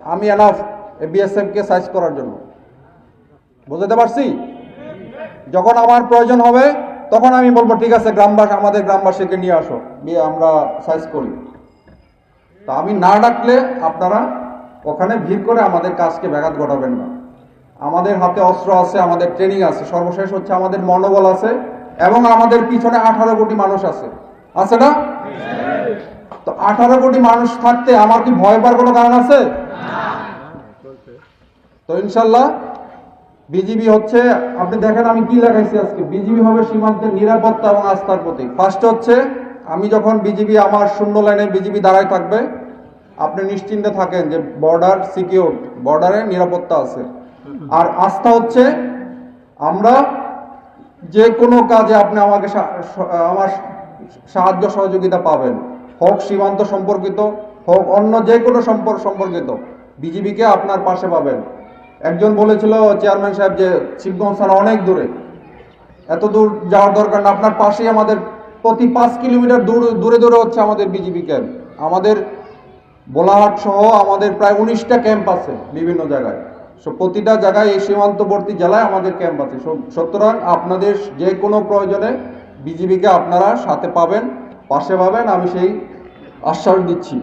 আমি enough BSF কে size করার জন্য। বুঝতে পারছি? যখন আমার প্রয়োজন হবে, তখন আমি বলব, ঠিক আছে, গ্রামবাসী, আমাদের গ্রামবাসীকে নিয়ে আসো দিয়ে আমরা সাইজ করি। তা আমি না ডাকলে আপনারা ওখানে ভিড় করে আমাদের কাজকে ব্যাঘাত ঘটাবেন না। আমাদের হাতে অস্ত্র আছে, আমাদের ট্রেনিং আছে, সর্বশেষ হচ্ছে আমাদের মনোবল আছে, এবং আমাদের পিছনে আঠারো কোটি মানুষ আছে। আছে না? তো আঠারো কোটি মানুষ থাকতে আমার কি ভয় পাওয়ার কোনো কারণ আছে? তো ইনশাল্লাহ বিজিবি হচ্ছে, আপনি দেখেন আমি কি লেখাইছি আজকে, বিজিবি হবে সীমান্তের নিরাপত্তা এবং আস্থার প্রতীক। ফার্স্ট হচ্ছে, আমি যখন বিজিবি আমার শূন্য লাইনে বিজিবি দাঁড়ায় থাকবে, আপনি নিশ্চিন্তে থাকেন যে বর্ডার সিকিউর বর্ডারে নিরাপত্তা আছে। আর আস্থা হচ্ছে, আমরা যে কোনো কাজে আপনি আমাকে আমার সাহায্য সহযোগিতা পাবেন। হোক সীমান্ত সম্পর্কিত, হোক অন্য যে কোনো সম্পর্ক সম্পর্কিত। বিজিবিকে আপনার পাশে পাবেন। একজন বলেছিল চেয়ারম্যান সাহেব যে শিবগঞ্জ থানা অনেক দূরে। এত দূর যাওয়ার দরকার না, আপনার পাশেই আমাদের প্রতি পাঁচ কিলোমিটার দূর, দূরে দূরে হচ্ছে আমাদের বিজিবি ক্যাম্প আমাদের বোলাহাট সহ আমাদের প্রায় উনিশটা ক্যাম্প আছে বিভিন্ন জায়গায়। সো প্রতিটা জায়গায় এই সীমান্তবর্তী জেলায় আমাদের ক্যাম্প আছে। সুতরাং আপনাদের যে কোনো প্রয়োজনে বিজিবিকে আপনারা সাথে পাবেন, পাশে পাবেন, আমি সেই আশ্বাস দিচ্ছি।